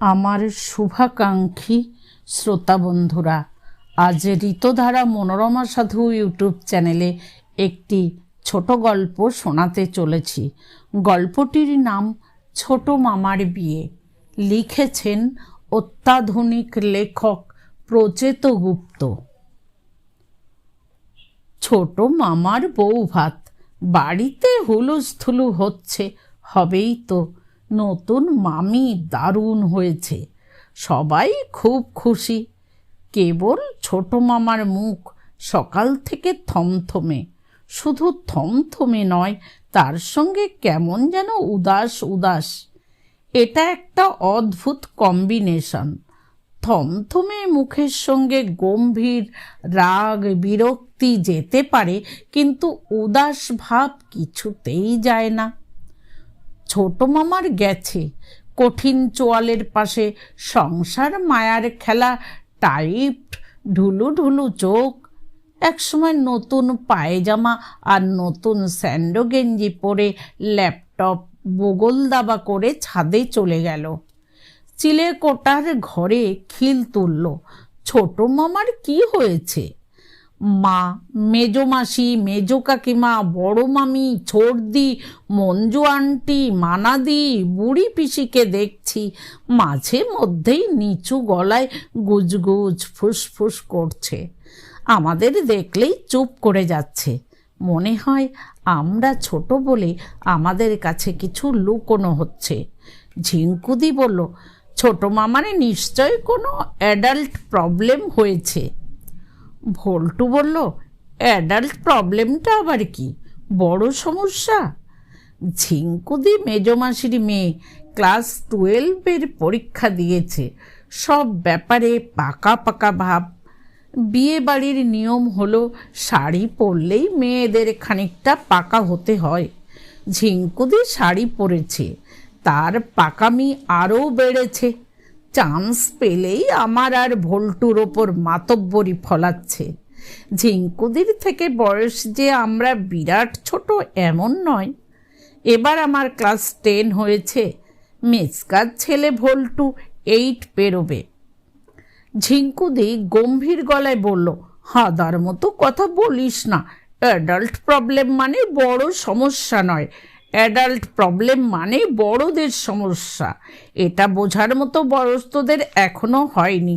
আমার শুভাকাঙ্ক্ষী শ্রোতা বন্ধুরা, আজ ঋতধারা মনোরমা সাধু ইউটিউব চ্যানেলে একটি ছোট গল্প শোনাতে চলেছি। গল্পটির নাম ছোট মামার বিয়ে। লিখেছেন অত্যাধুনিক লেখক প্রচেত গুপ্ত। ছোট মামার বউ ভাত বাড়িতে হুলুস্থুলু হচ্ছে, হবেই তো নতুন মামি দারুণ হয়েছে। সবাই খুব খুশি। কেবল ছোট মামার মুখ সকাল থেকে থমথমে। শুধু থমথমে নয়, তার সঙ্গে কেমন যেন উদাস উদাস। এটা একটা অদ্ভুত কম্বিনেশন। থমথমে মুখের সঙ্গে গম্ভীর রাগ, বিরক্তি যেতে পারে, কিন্তু উদাস ভাব কিছুতেই যায় না। ছোট মামার গেছে। কঠিন চোয়ালের পাশে সংসার মায়ার খেলা টাইট ঢুলু ঢুলু চোখ। একসময় নতুন পায়জামা আর নতুন স্যান্ডো গেঞ্জি পরে ল্যাপটপ বগল দাবা করে ছাদে চলে গেল। চিলে কোটার ঘরে খিল তুলল। ছোট মামার কি হয়েছে? মা, মেজো মাসি, মেজো কাকিমা, বড় মামি, ছোটদি, মঞ্জু আন্টি, মানাদি, বুড়ি পিসিকে দেখছি। মাঝে মধ্যেই নিচু গলায় গুজগুজ, ফুসফুস করছে। আমাদের দেখলেই চুপ করে যাচ্ছে। মনে হয় আমরা ছোট বলে আমাদের কাছে কিছু লুকোনো হচ্ছে। ঝিঙ্কুদি বলল, ছোট মামারে নিশ্চয় কোনো অ্যাডাল্ট প্রবলেম হয়েছে। ভোল্টু বলল, অ্যাডাল্ট প্রবলেমটা আবার কি? বড় সমস্যা? ঝিঙ্কুদি মেজমাসির মেয়ে ক্লাস টুয়েলভের পরীক্ষা দিয়েছে। সব ব্যাপারে পাকা পাকা ভাব। বিয়ে বাড়ির নিয়ম হলো, শাড়ি পরলেই মেয়েদের খানিকটা পাকা হতে হয়। ঝিঙ্কুদি শাড়ি পরেছে। তার পাকামি আরও বেড়েছে। চান্স পেলেই আমার আর ভোল্টুর ওপর মাতব্বরি ফলাচ্ছে। ঝিঙ্কুদির থেকে বয়স যে আমরা বিরাট ছোট এমন নয়। এবার আমার ক্লাস টেন হয়েছে। মেসকার ছেলে ভোল্টু এইট পেরোবে। ঝিঙ্কুদি গম্ভীর গলায় বলল, হাদার মতো কথা বলিস না। অ্যাডাল্ট প্রবলেম মানে বড় সমস্যা নয়। অ্যাডাল্ট প্রবলেম মানে বড়দের সমস্যা। এটা বোঝার মতো বয়স্তদের এখনও হয়নি।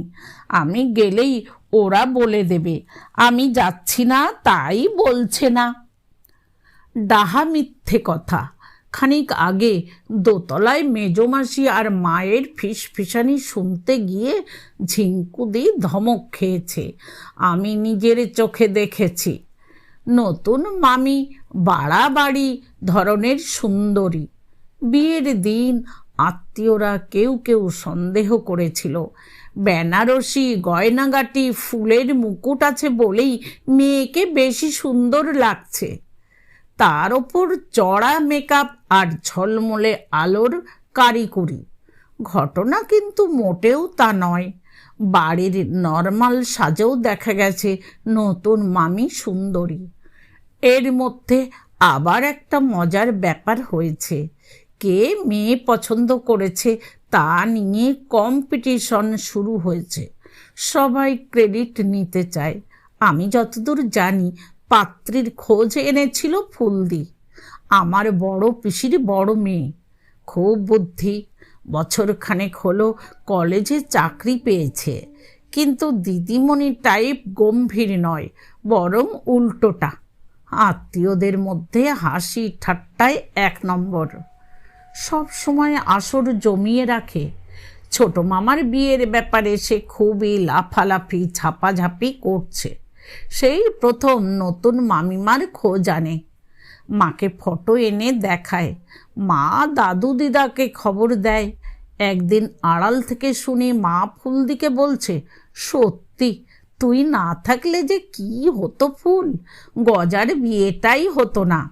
আমি গেলেই ওরা বলে দেবে, আমি যাচ্ছি না, তাই বলছে না। ডাহা মিথ্যে কথা। খানিক আগে দোতলায় মেজমাসি আর মায়ের ফিস ফিসানি শুনতে গিয়ে ঝিঙ্কুদি ধমক খেয়েছে। আমি নিজের চোখে দেখেছি। নতুন মামি, বাড়াবাড়ি ধরনের সুন্দরী। বিয়ের দিন আত্মীয়রা কেউ কেউ সন্দেহ করেছিল। বেনারসি গয়নাগাটি ফুলের মুকুট আছে বলেই মেয়েকে বেশি সুন্দর লাগছে। তার ওপর চড়া মেকআপ আর ঝলমলে আলোর কারিকুরি ঘটনা কিন্তু মোটেও তা নয়। বাড়ির নর্মাল সাজেও দেখা গেছে নতুন মামি সুন্দরী। এর মধ্যে আবার একটা মজার ব্যাপার হয়েছে। কে মেয়ে পছন্দ করেছে তা নিয়ে কম্পিটিশন শুরু হয়েছে। সবাই ক্রেডিট নিতে চায়। আমি যতদূর জানি, পাত্রীর খোঁজ এনেছিল ফুলদি। আমার বড় পিসির বড় মেয়ে। খুব বুদ্ধি। বছর খানেক হলো কলেজে চাকরি পেয়েছে। কিন্তু দিদিমণি টাইপ গম্ভীর নয়, বরং উল্টোটা। আত্মীয়দের মধ্যে হাসি ঠাট্টায় এক নম্বর। সব সময় আসর জমিয়ে রাখে। ছোট মামার বিয়ের ব্যাপারে সে খুবই লাফালাফি, ঝাপাঝাপি করছে। সেই প্রথম নতুন মামিমার খোঁজ আনে। মাকে ফটো এনে দেখায়। মা দাদু দিদাকে খবর দেয়। একদিন আড়াল থেকে শুনি মা ফুলদিকে বলছে, সত্যি তুই না থাকলে যে কি হতো ফুল? গজার বিয়েটাই হতো না।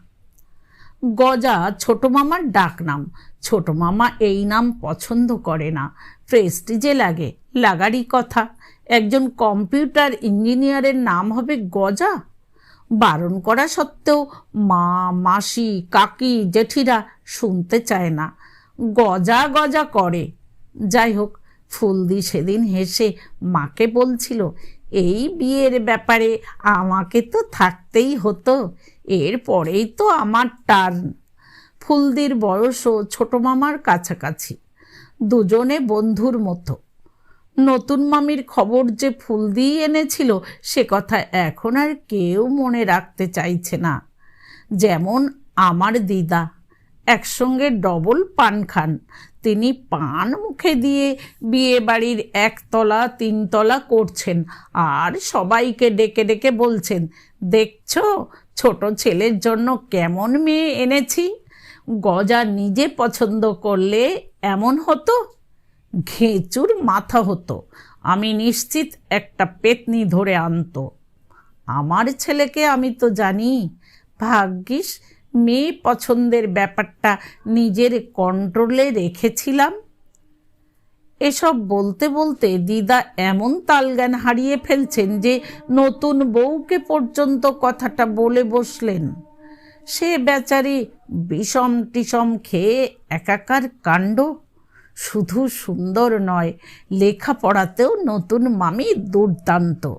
গজা ছোট মামার ডাক নাম ছোট মামা এই নাম পছন্দ করে না। প্রেস্টিজে লাগে, লাগারই কথা। একজন কম্পিউটার ইঞ্জিনিয়ারের নাম হবে গজা। বারণ করা সত্ত্বেও মা, মাসি, কাকি, জেঠিরা শুনতে চায় না। গজা গজা করে। যাই হোক, ফুলদি সেদিন হেসে মাকে বলছিল এই বিয়ের ব্যাপারে আমাকে তো থাকতেই হতো। এরপরেই তো আমার টার্ন ফুলদির বয়সও ছোট মামার কাছাকাছি। দুজনে বন্ধুর মতো। নতুন মামির খবর যে ফুলদি এনেছিল, সে কথা এখন আর কেউ মনে রাখতে চাইছে না। যেমন আমার দিদা, একসঙ্গে ডবল পান খান। তিনি পান মুখে দিয়ে। বিয়ে বাড়ির একতলা, তিনতলা করছেন আর সবাইকে ডেকে ডেকে বলছেন, দেখছ, ছোট ছেলের জন্য কেমন মেয়ে এনেছি? গজা নিজে পছন্দ করলে এমন হতো? ঘেঁচুর মাথা হতো। আমি নিশ্চিত একটা পেতনি ধরে আনতো। আমার ছেলেকে আমি তো জানি। ভাগ্যিস মেয়ে পছন্দের ব্যাপারটা নিজের কন্ট্রোলে রেখেছিলাম। এসব বলতে বলতে দিদা এমন তালজ্ঞান হারিয়ে ফেলছেন যে নতুন বউকে পর্যন্ত কথাটা বলে বসলেন। সে বেচারি বিষম টিসম খেয়ে একাকার কাণ্ড। শুধু সুন্দর নয়, লেখাপড়াতেও নতুন মামি দুর্দান্ত।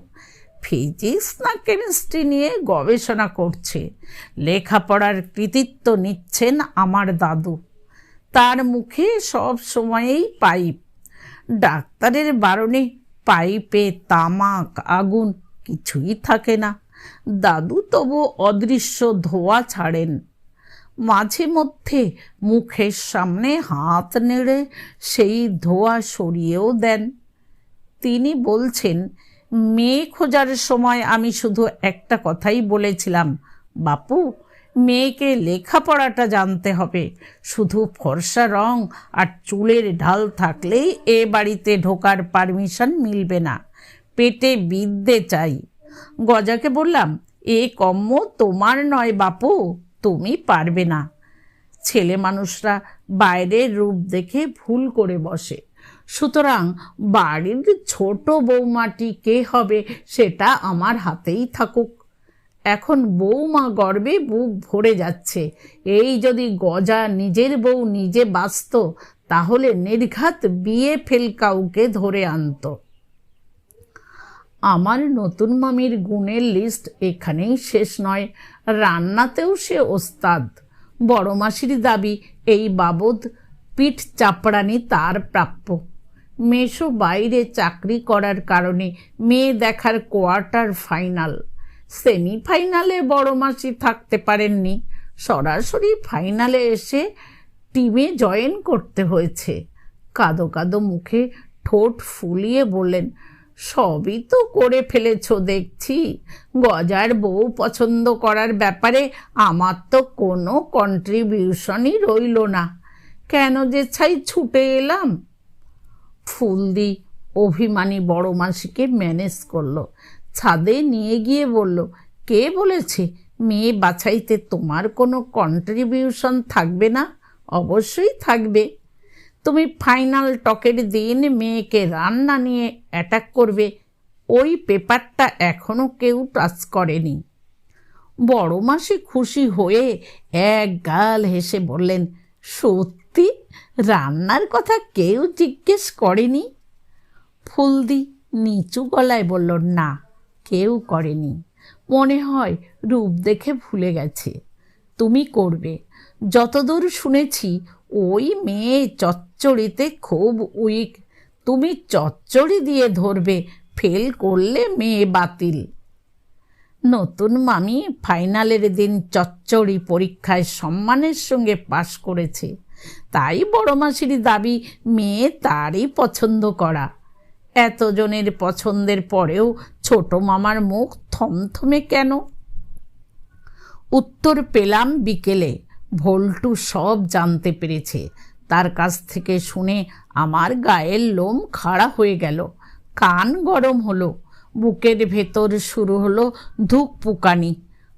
ফিজিক্স না কেমিস্ট্রি নিয়ে গবেষণা করছে। লেখাপড়ার কৃতিত্ব নিচ্ছেন আমার দাদু। তার মুখে সব সময়েই পাইপ। ডাক্তারের বারণে পাইপে তামাক, আগুন, কিছুই থাকে না। দাদু তবু অদৃশ্য ধোয়া ছাড়েন। মাঝে মধ্যে মুখের সামনে হাত নেড়ে সেই ধোয়া সরিয়েও দেন। তিনি বলছেন মেয়ে খোঁজার সময় আমি শুধু একটা কথাই বলেছিলাম, বাপু, মেয়েকে লেখাপড়াটা জানতে হবে। শুধু ফর্সা রং আর চুলের ঢাল থাকলেই এ বাড়িতে ঢোকার পারমিশন মিলবে না। পেটে বিদ্যে চাই। গজাকে বললাম, এ কম্ম তোমার নয় বাপু, তুমি পারবে না। ছেলে মানুষরা বাইরের রূপ দেখে ভুল করে বসে। সুতরাং বাড়ির ছোট বৌমাটি কে হবে সেটা আমার হাতেই থাকুক। এখন বৌমা গর্বে বুক ভরে যাচ্ছে। এই যদি গজা নিজের বউ নিজে বাঁচত, তাহলে নির্ঘাত বিয়ে ফেল কাউকে ধরে আনত। আমার নতুন মামির গুণের লিস্ট এখানেই শেষ নয়। রান্নাতেও সে ওস্তাদ। বড় মাসির দাবি, এই বাবদ পিঠ চাপড়ানি তার প্রাপ্য। মেশো বাইরে চাকরি করার কারণে মেয়ে দেখার কোয়ার্টার ফাইনাল। সেমিফাইনালে বড় মাসি থাকতে পারেননি। সরাসরি ফাইনালে এসে টিমে জয়েন করতে হয়েছে। কাদো কাদো মুখে ঠোঁট ফুলিয়ে বললেন, সবই তো করে ফেলেছ দেখছি। গজার বউ পছন্দ করার ব্যাপারে আমার তো কোনো কন্ট্রিবিউশনই রইল না। কেন যে ছাই ছুটে এলাম? ফুলদি অভিমানী বড় মাসিকে ম্যানেজ করল। ছাদে নিয়ে গিয়ে বলল, কে বলেছে মেয়ে বাছাইতে তোমার কোনো কন্ট্রিবিউশন থাকবে না? অবশ্যই থাকবে। তুমি ফাইনাল টকের দিন মেয়েকে রান্না নিয়ে অ্যাটাক করবে। ওই পেপারটা এখনও কেউ টাচ করেনি। বড় মাসি খুশি হয়ে এক গাল হেসে বললেন, সত্যি রান্নার কথা কেউ জিজ্ঞেস করেনি? ফুলদি নিচু গলায় বলল, না, কেউ করেনি। মনে হয় রূপ দেখে ভুলে গেছে। তুমি করবে। যতদূর শুনেছি, ওই মেয়ে চচ্চড়িতে খুব উইক। তুমি চচ্চড়ি দিয়ে ধরবে, ফেল করলে মেয়ে বাতিল। নতুন মামি ফাইনালের দিন চচ্চড়ি পরীক্ষায় সম্মানের সঙ্গে পাশ করেছে। তাই বড় মাসির দাবি, মেয়ে তারই পছন্দ করা। এতজনের পছন্দের পরেও ছোট মামার মুখ থমথমে কেন? উত্তর পেলাম বিকেলে। ভোল্টু সব জানতে পেরেছে। তার কাছ থেকে শুনে আমার গায়ের লোম খাড়া হয়ে গেল। কান গরম হলো। বুকের ভেতর শুরু হলো ধুক পুকানি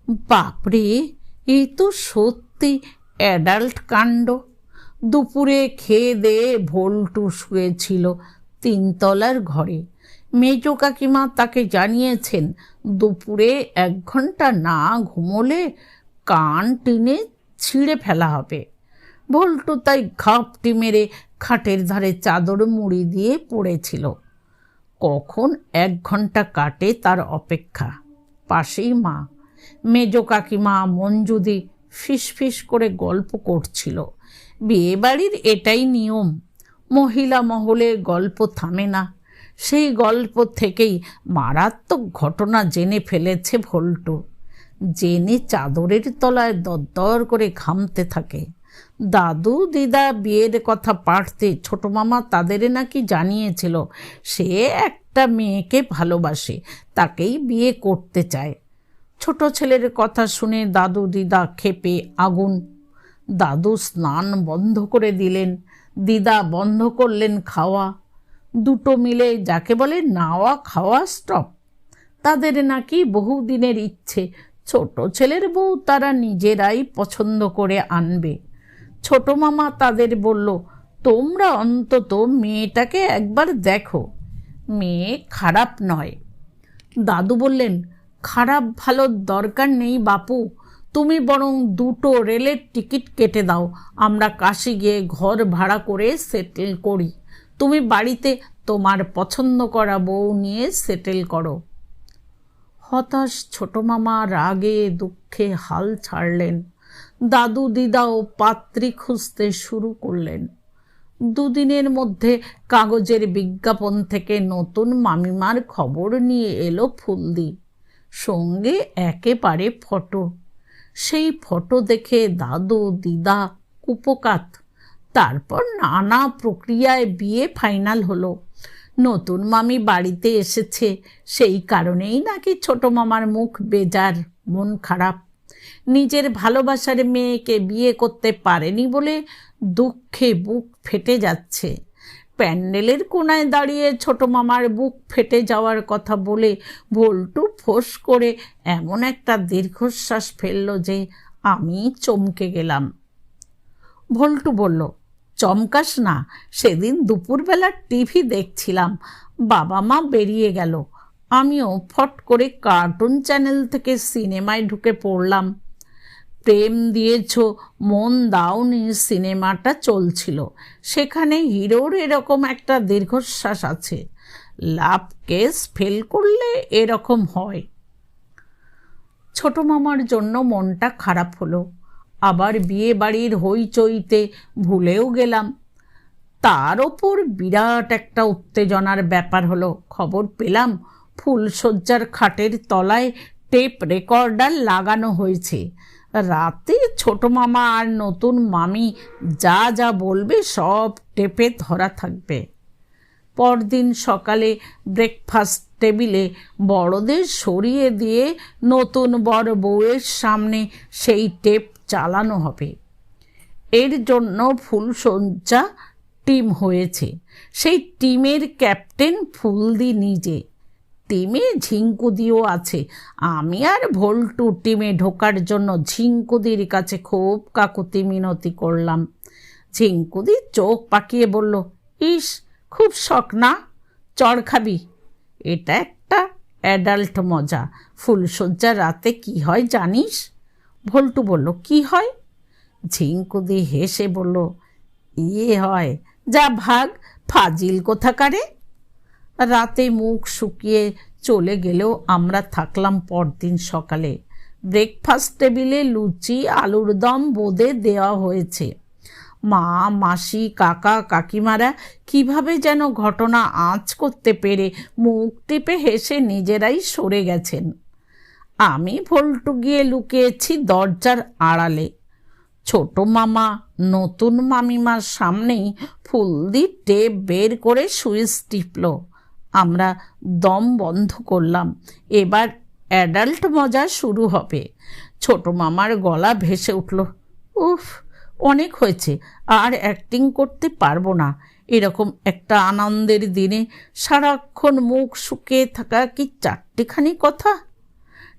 বাপরে, এই তো সত্যি অ্যাডাল্ট কাণ্ড। দুপুরে খেয়ে দিয়ে ভোল্টু শুয়েছিল তিনতলার ঘরে। মেজ কাকিমা তাকে জানিয়েছেন, দুপুরে এক ঘণ্টা না ঘুমোলে কান টিনে ছিঁড়ে ফেলা হবে। ভল্টু তাই ঘাপটি মেরে খাটের ধারে চাদর মুড়ি দিয়ে পড়েছিল। কখন এক ঘণ্টা কাটে তার অপেক্ষা? পাশেই মা। মেজ কাকিমা মঞ্জুদি ফিস ফিস করে গল্প করছিল। বিয়েবাড়ির এটাই নিয়ম। মহিলা মহলে গল্প থামে না। সেই গল্প থেকেই মারাত্মক ঘটনা জেনে ফেলেছে ভল্টু। জেনে চাদরের তলায় দরদর করে ঘামতে থাকে। দাদু, দিদা বিয়ের কথা পাঠতে ছোট মামা তাদের নাকি জানিয়েছিল, সে একটা মেয়েকে ভালোবাসে, তাকেই বিয়ে করতে চায়। ছোট ছেলের কথা শুনে দাদু, দিদা খেপে আগুন। দাদু স্নান বন্ধ করে দিলেন, দিদা বন্ধ করলেন খাওয়া। দুটো মিলে যাকে বলে নাওয়া খাওয়া স্টপ তাদের নাকি বহুদিনের ইচ্ছে, ছোট ছেলের বউ তারা নিজেরাই পছন্দ করে আনবে। ছোট মামা তাদের বলল, তোমরা অন্তত মেয়েটাকে একবার দেখো। মেয়ে খারাপ নয়। দাদু বললেন, খারাপ ভালো দরকার নেই বাপু তুমি বরং দুটো রেলের টিকিট কেটে দাও। আমরা কাশি গিয়ে ঘর ভাড়া করে সেটেল করি। তুমি বাড়িতে তোমার পছন্দ করা বউ নিয়ে সেটেল করো। হতাশ ছোট মামা রাগে দুঃখে হাল ছাড়লেন। দাদু দিদাও পাত্রী খুঁজতে শুরু করলেন। দুদিনের মধ্যে কাগজের বিজ্ঞাপন থেকে নতুন মামিমার খবর নিয়ে এলো ফুলদি। সঙ্গে একেবারে ফটো। সেই ফটো দেখে দাদু, দিদা, কুপকাত, তারপর নানা প্রক্রিয়ায় বিয়ে ফাইনাল হলো। নতুন মামি বাড়িতে এসেছে, সেই কারণেই নাকি ছোট মামার মুখ বেজার, মন খারাপ। নিজের ভালোবাসার মেয়েকে বিয়ে করতে পারেনি বলে দুঃখে বুক ফেটে যাচ্ছে। প্যান্ডেলের কোনায় দাঁড়িয়ে ছোট মামার বুক ফেটে যাওয়ার কথা বলে ভোল্টু ফোঁস করে এমন একটা দীর্ঘশ্বাস ফেলল যে আমি চমকে গেলাম। ভোল্টু বলল, চমকাস না, সেদিন দুপুরবেলা টিভি দেখছিলাম। বাবা মা বেরিয়ে গেল। আমিও ফট করে কার্টুন চ্যানেল থেকে সিনেমায় ঢুকে পড়লাম। প্রেম দিয়েছ, মন দাওনি সিনেমাটা চলছিল। সেখানে হিরোর এরকম একটা দীর্ঘশ্বাস আছে। লাভ কেস ফেল করলে এরকম হয়। ছোট মামার জন্য মনটা খারাপ হলো। আবার বিয়ে বাড়ির হইচইতে ভুলেও গেলাম। তার ওপর বিরাট একটা উত্তেজনার ব্যাপার হলো। খবর পেলাম, ফুলশয্যার খাটের তলায় টেপ রেকর্ডার লাগানো হয়েছে। রাতে ছোট মামা আর নতুন মামি যা যা বলবে সব টেপে ধরা থাকবে। পরদিন সকালে ব্রেকফাস্ট টেবিলে বড়দের সরিয়ে দিয়ে নতুন বড় বউয়ের সামনে সেই টেপ চালানো হবে। এর জন্য ফুলসজ্জা টিম হয়েছে। সেই টিমের ক্যাপ্টেন ফুলদি নিজে। টিমে ঝিঙ্কুদিও আছে। আমি আর ভোল্টু টিমে ঢোকার জন্য ঝিঙ্কুদির কাছে খুব কাকুতি মিনতি করলাম। ঝিঙ্কুদি চোখ পাকিয়ে বলল, ইস, খুব শখ না? চড় খাবি। এটা একটা অ্যাডাল্ট মজা। ফুলশয্যা রাতে কি হয় জানিস? ভোল্টু বলল, কি হয়? ঝিঙ্কুদি হেসে বলল ইয়ে হয়, যা ভাগ, ফাজিল কোথাকারে? রাতে মুখ শুকিয়ে চলে গেলেও আমরা থাকলাম পরদিন সকালে। ব্রেকফাস্ট টেবিলে লুচি, আলুর দম, বোঁদে দেওয়া হয়েছে। মা, মাসি, কাকা, কাকিমারা কীভাবে যেন ঘটনা আঁচ করতে পেরে মুখ টিপে হেসে নিজেরাই সরে গেছেন। আমি ভোল্টু গিয়ে লুকিয়েছি দরজার আড়ালে। ছোট মামা, নতুন মামিমার সামনেই ফুলদি টেপ বের করে সুইচ টিপল। আমরা দম বন্ধ করলাম। এবার অ্যাডাল্ট মজা শুরু হবে। ছোট মামার গলা ভেসে উঠল, উফ, অনেক হয়েছে, আর অ্যাক্টিং করতে পারব না। এরকম একটা আনন্দের দিনে সারাক্ষণ মুখ শুকিয়ে থাকা কি চারটিখানি কথা?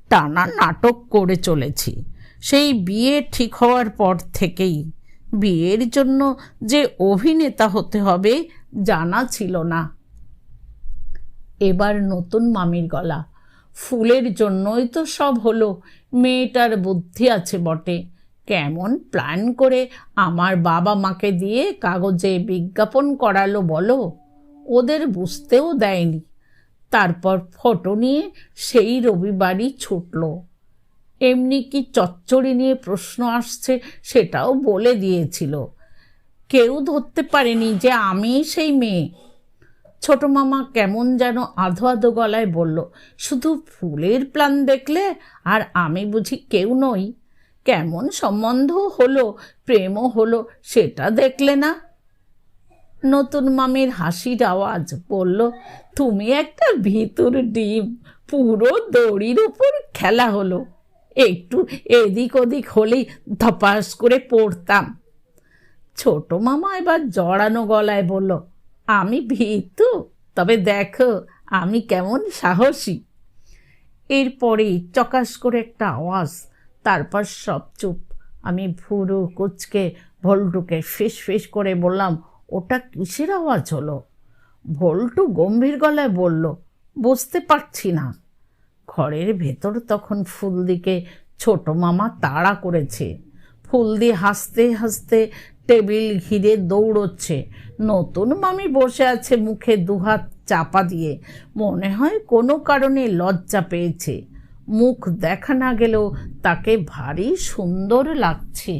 টানা নাটক করে চলেছি। সেই বিয়ে ঠিক হওয়ার পর থেকেই। বিয়ের জন্য যে অভিনেতা হতে হবে জানা ছিল না। এবার নতুন মামির গলা। ফুলের জন্যই তো সব হলো, মেয়েটার বুদ্ধি আছে বটে। কেমন প্ল্যান করে আমার বাবা মাকে দিয়ে কাগজে বিজ্ঞাপন করালো বলো? ওদের বুঝতেও দেয়নি। তারপর ফটো নিয়ে সেই রবিবারই ছুটল। এমনি কি চচ্চড়ি নিয়ে প্রশ্ন আসছে সেটাও বলে দিয়েছিল। কেউ ধরতে পারেনি যে আমি সেই মেয়ে। ছোট মামা কেমন যেন আধো আধো গলায় বলল, শুধু ফুলের প্ল্যান দেখলে আর আমি বুঝি কেউ নই। কেমন সম্বন্ধ হলো, প্রেমও হলো, সেটা দেখলে না? নতুন মামির হাসির আওয়াজ বলল, তুমি একটা ভিতর ডিম, পুরো দড়ির উপর খেলা হলো। একটু এদিক ওদিক হলেই ধপাস করে পড়তাম। ছোট মামা এবার জড়ানো গলায় বলল আমি ভীতু, তবে দেখো আমি কেমন সাহসী। এরপরেই চকাশ করে একটা আওয়াজ, তারপর সব চুপ। আমি ভুরু কুচকে ভল্টুকে ফিস ফিস করে বললাম, ওটা কিসের আওয়াজ হলো? ভল্টু গম্ভীর গলায় বলল, বুঝতে পারছি না। ঘরের ভেতর তখন ফুলদিকে ছোট মামা তাড়া করেছে। ফুলদি হাসতে হাসতে টেবিল ঘিরে দৌড়চ্ছে। নতুন মামি বসে আছে মুখে দুহাত চাপা দিয়ে। মনে হয় কোনো কারণে লজ্জা পেয়েছে। মুখ দেখা না গেলেও তাকে ভারী সুন্দর লাগছে।